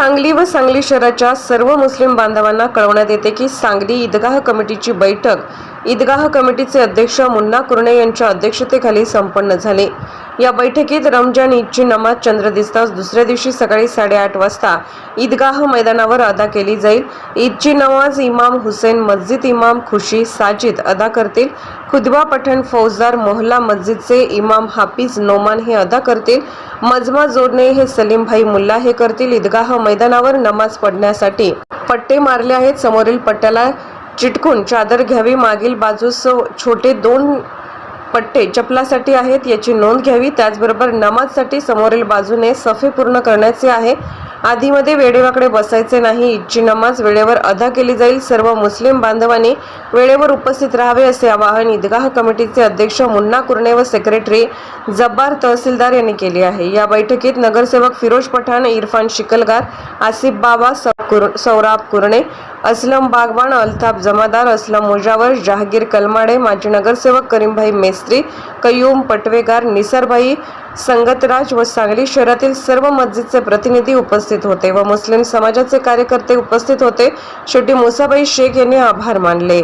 सांगली व सांगली शहराच्या सर्व मुस्लिम बांधवांना कळवण्यात येते की सांगली ईदगाह कमिटीची बैठक ईदगाह कमिटीचे अध्यक्ष मुन्ना कुर्णे यांच्या अध्यक्षतेखाली संपन्न झाले. या बैठकीत रमजान ईदची नमाज चंद्र दिसताच दुसऱ्या दिवशी सकाळी साडेआठ वाजता ईदगाह मैदानावर अदा केली जाईल. ईदची नमाज इमाम हुसेन मस्जिद इमाम खुशी साजिद अदा करतील. खुदबा पठण फौजदार मोहल्ला मस्जिदचे इमाम हाफिज नोमान हे अदा करतील. मजमा जोडणे हे सलीमभाई मुल्ला हे करतील. ईदगाह मैदानावर नमाज पडण्यासाठी पट्टे मारले आहेत. समोरील पट्ट्याला चिटकून चादर घ्यावी मागील बाजूस छोटे दोन पट्टे चपलासाठी आहेत याची नोंद घ्यावी. त्याचबरोबर नमाजसाठी समोरील बाजूने सफे पूर्ण करण्याचे आहे. आधीमध्ये वेळेवाकडे बसायचे नाही. ईदची नमाज वेळेवर अदा केली जाईल. सर्व मुस्लिम बांधवांनी वेळेवर उपस्थित राहावे असे आवाहन ईदगाह कमिटीचे अध्यक्ष मुन्ना कुर्णे व सेक्रेटरी जब्बार तहसीलदार यांनी केले आहे. या बैठकीत नगरसेवक फिरोज पठाण इरफान शिकलगार आसिफ बाबा कुर- सौराब कुर्णे असलम बागवान अल्ताफ जमादार असलम मुजावर जहागीर कलमाडे माजी नगरसेवक करीमभाई मेस्त्री कयूम पटवेगार निसरभाई संगतराज व सांगली शहरातील सर्व मस्जिदचे प्रतिनिधी उपस्थित होते व मुस्लिम समाजाचे कार्यकर्ते उपस्थित होते. शेवटी मुसाबाई शेख यांनी आभार मानले.